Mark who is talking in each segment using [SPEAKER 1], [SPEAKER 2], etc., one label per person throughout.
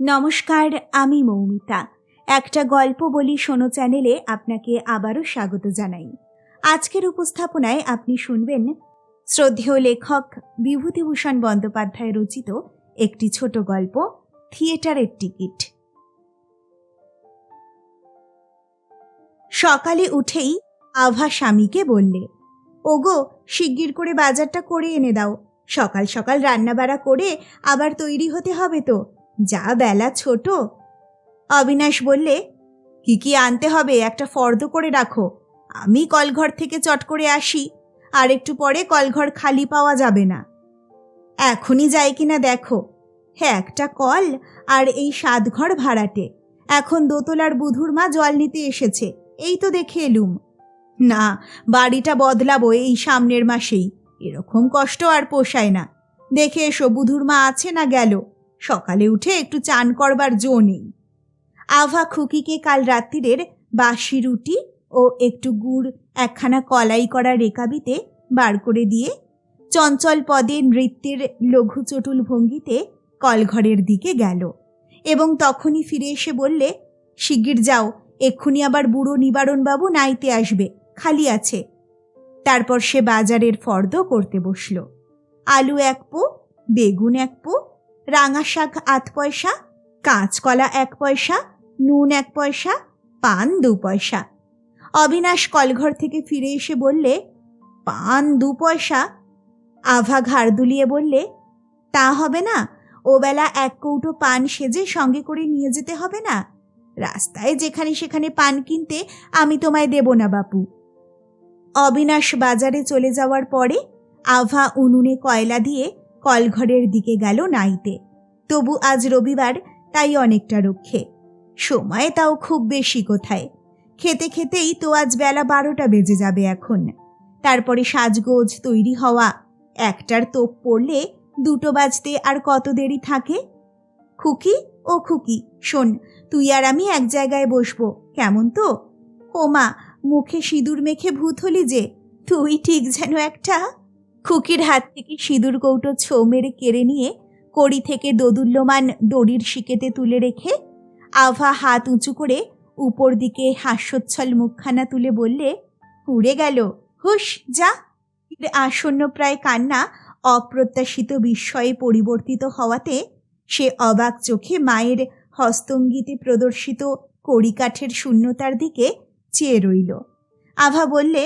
[SPEAKER 1] নমস্কার, আমি মৌমিতা। একটা গল্প বলি শোনো চ্যানেলে আপনাকে আবারও স্বাগত জানাই। আজকের উপস্থাপনায় আপনি শুনবেন শ্রদ্ধেয় লেখক বিভূতিভূষণ বন্দ্যোপাধ্যায় রচিত একটি ছোট গল্প, থিয়েটারের টিকিট। সকালে উঠেই আভা স্বামীকে বললে, ওগো, শিগগির করে বাজারটা করে এনে দাও। সকাল সকাল রান্নাবাড়া করে আবার তৈরি হতে হবে তো। যা বেলা ছোট। অবিনাশ বললে, কি কি আনতে হবে একটা ফর্দ করে রাখো। আমি কলঘর থেকে চট করে আসি, আর একটু পরে কলঘর খালি পাওয়া যাবে না। এখনই যাই কিনা দেখো। হ্যাঁ একটা কল আর এই সাত ঘর ভাড়াটে। এখন দোতলার বুধুর মা জল নিতে এসেছে, এই তো দেখে এলুম। না, বাড়িটা বদলাবো এই সামনের মাসেই, এরকম কষ্ট আর পোষায় না। দেখে এসো, বুধুর মা আছে না গেল। সকালে উঠে একটু চান করবার জো নেই আভা খুকিকে কাল রাত্রিরের বাসি রুটি ও একটু গুড়, একখানা কলাই করা রেকাবিতে বার করে দিয়ে চঞ্চল পদে নৃত্যের লঘু চটুল ভঙ্গিতে কলঘরের দিকে গেল এবং তখনই ফিরে এসে বললে, শিগগির যাও, এক্ষুনি আবার বুড়ো নিবারণবাবু নাইতে আসবে, খালি আছে। তারপর সে বাজারের ফর্দ করতে বসল। আলু এক পো, বেগুন এক পো রাঙা শাক আধ পয়সা কাঁচকলা এক পয়সা, নুন এক পয়সা, পান দু পয়সা। অবিনাশ কলঘর থেকে ফিরে এসে বললে, পান দু পয়সা? আভা ঘাড় দুলিয়ে বললে, তা হবে না ওবেলা এক কৌটো পান সেজে সঙ্গে করে নিয়ে যেতে হবে না। রাস্তায় যেখানে সেখানে পান কিনতে আমি তোমায় দেব না, বাপু। অবিনাশ বাজারে চলে যাওয়ার পরে আভা উনুনে কয়লা দিয়ে কলঘরের দিকে গেল নাইতে। তবু আজ রবিবার, তাই অনেকটা রক্ষে। সময় তাও খুব বেশি কোথায়। খেতে খেতেই তো আজ বেলা বারোটা বেজে যাবে এখন। তারপরে সাজগোজ তৈরি হওয়া। একটার তোপ পড়লে দুটো বাজতে আর কত দেরি থাকে? খুকি, ও খুকি, শোন, তুই আর আমি এক জায়গায় বসবো, কেমন তো? ও মা মুখে সিঁদুর মেখে ভূত হলি যে, তুই ঠিক যেন একটা খুকির হাত থেকে সিঁদুর কৌটো ছো মেরে কেড়ে নিয়ে কড়ি থেকে দোদুল্যমান দড়ির শিকেতে তুলে রেখে আভা হাত উঁচু করে উপর দিকে হাস্যোচ্ছল মুখখানা তুলে বললে, উড়ে গেল হুস যা। আসন্ন প্রায় কান্না অপ্রত্যাশিত বিস্ময়ে পরিবর্তিত হওয়াতে সে অবাক চোখে মায়ের হস্তঙ্গিতে প্রদর্শিত কড়িকাঠের শূন্যতার দিকে চেয়ে রইল। আভা বললে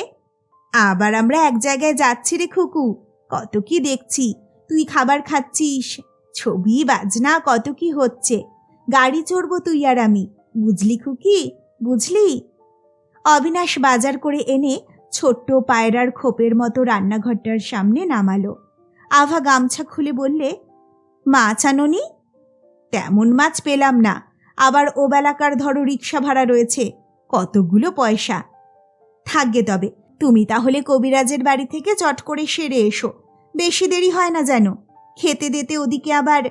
[SPEAKER 1] আবার আমরা এক জায়গায় যাচ্ছি রে খুকু। কত কি দেখছি, তুই খাবার খাচ্ছিস। ছবি, বাজনা, কত কি হচ্ছে। গাড়ি চড়বো তুই আর আমি, বুঝলি খুকি? বুঝলি? অবিনাশ বাজার করে এনে ছোট্ট পায়রার খোপের মতো রান্নাঘরটার সামনে নামালো। আভা গামছা খুলে বললে, মাছ আননি? তেমন মাছ পেলাম না। আবার ওবেলাকার ধরো রিক্সা ভাড়া রয়েছে, কতগুলো পয়সা? থাকবে তবে তুমি তাহলে কবিরাজের বাড়ি থেকে চট করে সেরে এসো। বেশি দেরি হয় না যেন। খেতে দিতে ওদিকে আবার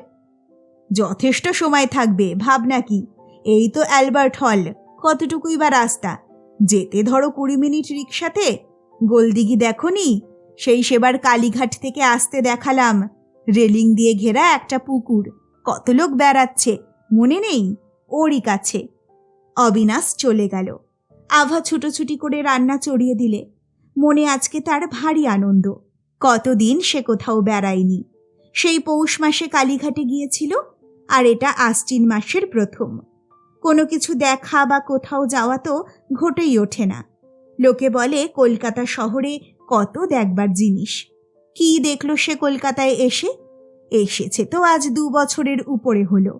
[SPEAKER 1] যথেষ্ট সময় থাকবে, ভাবনা কি? এই তো অ্যালবার্ট হল, কতটুকুই বা রাস্তা? যেতে ধরো কুড়ি মিনিট রিক্সাতে গোলদিঘি দেখনি? সেই সেবার কালীঘাট থেকে আসতে দেখালাম। রেলিং দিয়ে ঘেরা একটা পুকুর। কত লোক বেড়াচ্ছে, মনে নেই? ওরই কাছে। অবিনাশ চলে গেল। আভা ছুটোছুটি করে রান্না চড়িয়ে দিলে। মনে আজকে তার ভারী আনন্দ। কতদিন সে কোথাও বেড়ায়নি। সেই পৌষ মাসে কালীঘাটে গিয়েছিল, আর এটা আশ্বিন মাসের প্রথম। কোনো কিছু দেখা বা কোথাও যাওয়া তো ঘটেই ওঠে না। লোকে বলে, কলকাতা শহরে কত দেখবার জিনিস। কি দেখল সে কলকাতায় এসে? এসেছে তো আজ দু বছরের উপরে হলো।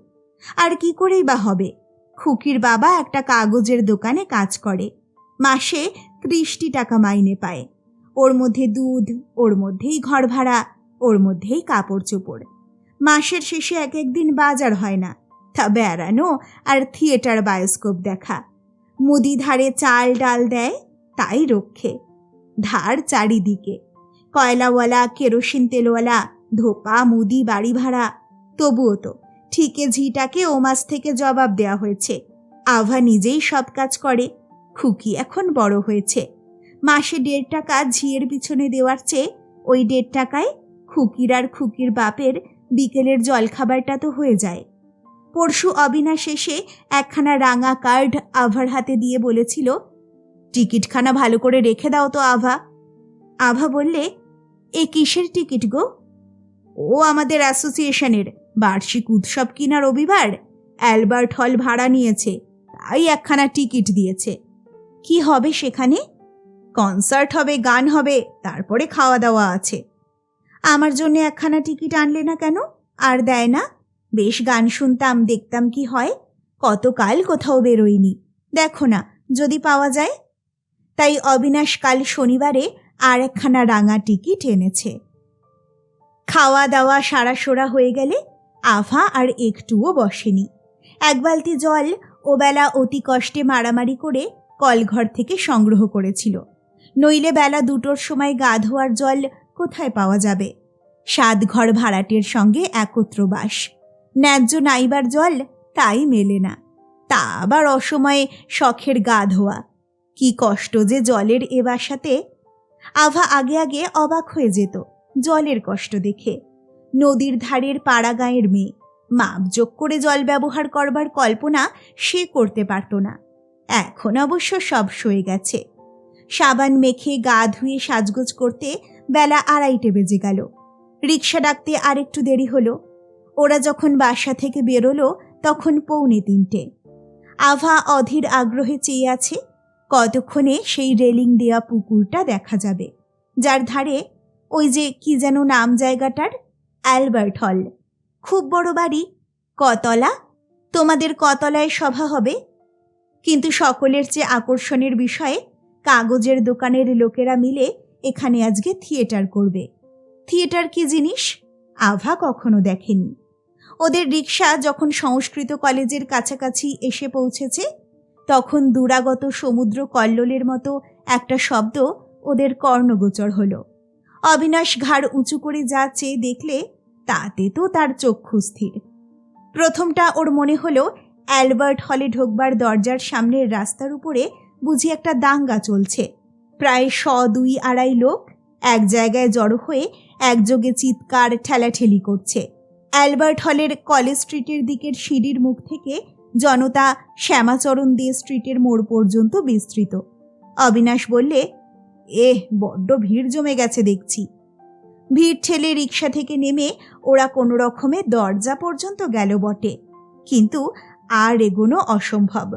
[SPEAKER 1] আর কি করেই বা হবে? খুকির বাবা একটা কাগজের দোকানে কাজ করে। মাসে ত্রিশটি টাকা মাইনে পায়। ওর মধ্যে দুধ, ওর মধ্যেই ঘর ভাড়া, ওর মধ্যেই কাপড় চোপড়। মাসের শেষে এক একদিন বাজার হয় না। তা বেড়ানো আর থিয়েটার বায়োস্কোপ দেখা। মুদি ধারে চাল ডাল দেয়, তাই রক্ষে। ধার চারিদিকে। কয়লাওয়ালা, কেরোসিন তেলওয়ালা, ধোপা, মুদি, বাড়ি ভাড়া। তবুও তো ঠিকে ঝিটাকে ও মাস থেকে জবাব দেওয়া হয়েছে। আভা নিজেই সব কাজ করে। খুকি এখন বড় হয়েছে। মাসে দেড় টাকা ঝিয়ের পিছনে দেওয়ার চেয়ে ওই দেড় টাকায় খুকির আর খুকির বাপের বিকেলের জলখাবারটা তো হয়ে যায়। পরশু অবিনাশ এসে একখানা রাঙা কার্ড আভার হাতে দিয়ে বলেছিল, টিকিটখানা ভালো করে রেখে দাও তো আভা। আভা বললে, এ কিসের টিকিট গো? ও আমাদের অ্যাসোসিয়েশনের বার্ষিক উৎসব কিনা রবিবার, অ্যালবার্ট হল ভাড়া নিয়েছে, তাই একখানা টিকিট দিয়েছে। কি হবে সেখানে? কনসার্ট হবে, গান হবে, তারপরে খাওয়া দাওয়া আছে। আমার জন্য একখানা টিকিট আনলে না কেন? আর দেয় না? বেশ গান শুনতাম, দেখতাম কি হয়? কতকাল কোথাও বেরোয়নি দেখো না, যদি পাওয়া যায়? তাই অবিনাশ কাল শনিবারে আর একখানা রাঙা টিকিট এনেছে। খাওয়া দাওয়া সারা সোরা হয়ে গেলে আভা আর একটুও বসেনি। এক বালতি জল, ওবেলা অতি কষ্টে মারামারি করে কলঘর থেকে সংগ্রহ করেছিল। নইলে বেলা দুটোর সময় গা ধোয়ার জল কোথায় পাওয়া যাবে? সাত ঘর ভাড়াটের সঙ্গে একত্র বাস। ন্যায্য নাইবার জল তাই মেলে না। তা আবার অসময়ে শখের গা ধোয়া। কি কষ্ট যে জলের এ বাসাতে। আভা আগে আগে অবাক হয়ে যেত জলের কষ্ট দেখে। নদীর ধারের পাড়া গাঁয়ের মেয়ে। মাপযোগ করে জল ব্যবহার করবার কল্পনা সে করতে পারত না। এখন অবশ্য সব সয়ে গেছে। সাবান মেখে গা ধুয়ে সাজগোজ করতে বেলা আড়াইটে বেজে গেল। রিক্সা ডাকতে আরেকটু দেরি হলো। ওরা যখন বাসা থেকে বেরোলো, তখন পৌনে তিনটে। আভা অধীর আগ্রহে চেয়ে আছে, কতক্ষণে সেই রেলিং দেওয়া পুকুরটা দেখা যাবে? যার ধারে ওই যে কি যেন নাম জায়গাটার, অ্যালবার্ট হল। খুব বড় বাড়ি। কতলা? তোমাদের কতলায় সভা হবে? কিন্তু সকলের চেয়ে আকর্ষণের বিষয়ে কাগজের দোকানের লোকেরা মিলে এখানে আজকে থিয়েটার করবে। থিয়েটার কি জিনিস? আভা কখনো দেখেনি। ওদের রিক্সা যখন সংস্কৃত কলেজের কাছাকাছি এসে পৌঁছেছে, তখন দুরাগত সমুদ্র কল্লোলের মতো একটা শব্দ ওদের কর্ণগোচর হলো। অবিনাশ ঘাড় উঁচু করে যা চেয়ে দেখলে তাতে তো তার চক্ষু স্থির। প্রথমটা ওর মনে হলো অ্যালবার্ট হলে ঢোকবার দরজার সামনের রাস্তার উপরে বুঝি একটা দাঙ্গা চলছে। প্রায় শ দুই আড়াই লোক এক জায়গায় জড়ো হয়ে একযোগে চিৎকার, ঠেলাঠেলি করছে। অ্যালবার্ট হলের কলেজ স্ট্রিটের দিকের সিঁড়ির মুখ থেকে জনতা শ্যামাচরণ দিয়ে স্ট্রিটের মোড় পর্যন্ত বিস্তৃত। অবিনাশ বললে, এহ, বড্ড ভিড় জমে গেছে দেখছি। ভিড় ঠেলে রিক্সা থেকে নেমে ওরা কোনো রকমে দরজা পর্যন্ত গেল বটে। কিন্তু আর এগোনো অসম্ভব।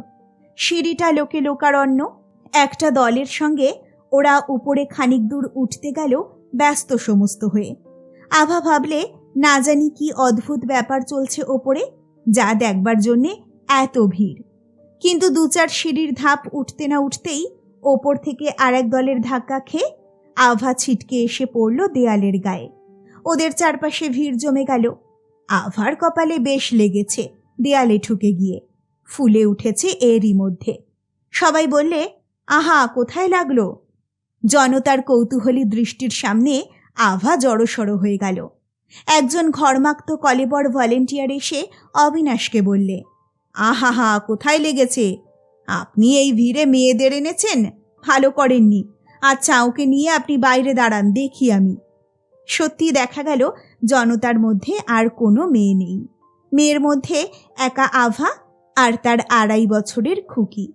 [SPEAKER 1] সিঁড়িটা লোকে লোকারণ্য। একটা দলের সঙ্গে ওরা উপরে খানিক দূর উঠতে গেল ব্যস্ত সমস্ত হয়ে। আভা ভাবলে, না জানি কি অদ্ভুত ব্যাপার চলছে ওপরে, যা দেখবার জন্যে এত ভিড়। কিন্তু দু চার সিঁড়ির ধাপ উঠতে না উঠতেই ওপর থেকে আরেক দলের ধাক্কা খেয়ে আভা ছিটকে এসে পড়ল দেয়ালের গায়ে। ওদের চারপাশে ভিড় জমে গেল। আভার কপালে বেশ লেগেছে। দেয়ালে ঠুকে গিয়ে। ফুলে উঠেছে এরই মধ্যে। সবাই বললে, আহা, কোথায় লাগল? জনতার কৌতূহলী দৃষ্টির সামনে আভা জড়সড় হয়ে গেল। একজন ঘরমাক্ত কলেবর ভলেন্টিয়ার এসে অবিনাশকে বললে, আহা, হা, কোথায় লেগেছে? আপনি এই ভিড়ে মেয়েদের এনেছেন? ভালো করেননি। আচ্ছা ওকে নিয়ে আপনি বাইরে দাঁড়ান, দেখি আমি। সত্যি দেখা গেল, জনতার মধ্যে আর কোনো মেয়ে নেই। মেয়ের মধ্যে একা আভা আর তার আড়াই বছরের খুকি।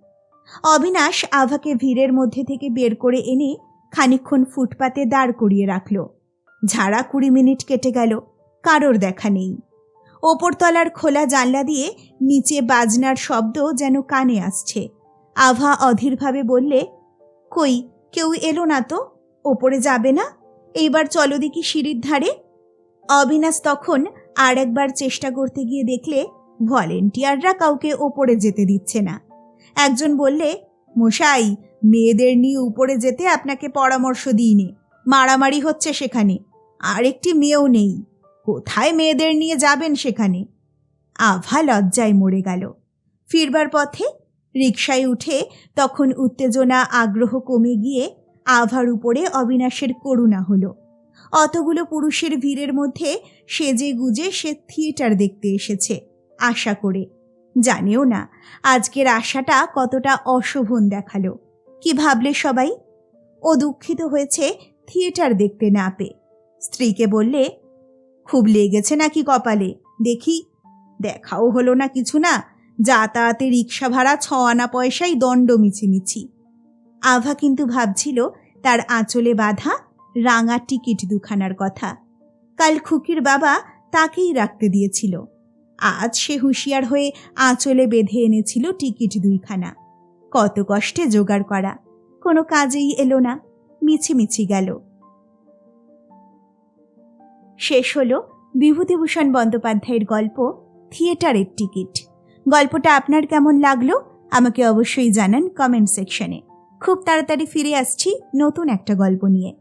[SPEAKER 1] অবিনাশ আভাকে ভিড়ের মধ্যে থেকে বের করে এনে খানিক্ষণ ফুটপাতে দাঁড় করিয়ে রাখল। ঝাড়া কুড়ি মিনিট কেটে গেল, কারোর দেখা নেই। ওপরতলার খোলা জানলা দিয়ে নিচে বাজনার শব্দ যেন কানে আসছে। আভা অধীরভাবে বললে, কই, কেউ এলো না তো? ওপরে যাবে না? এইবার চলো দেখি সিঁড়ির ধারে? অবিনাশ তখন আর একবার চেষ্টা করতে গিয়ে দেখলে ভলেন্টিয়াররা কাউকে ওপরে যেতে দিচ্ছে না। একজন বললে, মশাই, মেয়েদের নিয়ে উপরে যেতে আপনাকে পরামর্শ দিইনি, মারামারি হচ্ছে সেখানে আর একটি মেয়েও নেই, কোথায় মেয়েদের নিয়ে যাবেন সেখানে? আভা লজ্জায় মরে গেল। ফিরবার পথে রিকশায় উঠে তখন উত্তেজনা, আগ্রহ কমে গিয়ে আভার উপরে অবিনাশের করুণা হলো। অতগুলো পুরুষের ভিড়ের মধ্যে সেজে গুজে সে থিয়েটার দেখতে এসেছে, আশা করে। জানেও না, আজকের আশাটা কতটা অশোভন দেখাল। কি ভাবলে সবাই? ও দুঃখিত হয়েছে থিয়েটার দেখতে না পেয়ে। স্ত্রীকে বললে, খুব লেগেছে নাকি কপালে? দেখি। দেখাও হলো না কিছু না, যাতায়াতে রিক্সা ভাড়া ছ আনা পয়সাই দণ্ড মিছিমিছি আভা কিন্তু ভাবছিল তার আঁচলে বাঁধা রাঙা টিকিট দুখানার কথা। কাল খুকির বাবা তাকেই রাখতে দিয়েছিল। আজ সে হুঁশিয়ার হয়ে আঁচলে বেঁধে এনেছিল টিকিট দুইখানা। কত কষ্টে জোগাড় করা। কোনো কাজেই এলো না। মিছিমিছি গেল। শেষ হলো বিভূতিভূষণ বন্দ্যোপাধ্যায়ের গল্প, থিয়েটারের টিকিট। গল্পটা আপনার কেমন লাগল? আমাকে অবশ্যই জানান কমেন্ট সেকশনে। খুব তাড়াতাড়ি ফিরে আসছি নতুন একটা গল্প নিয়ে।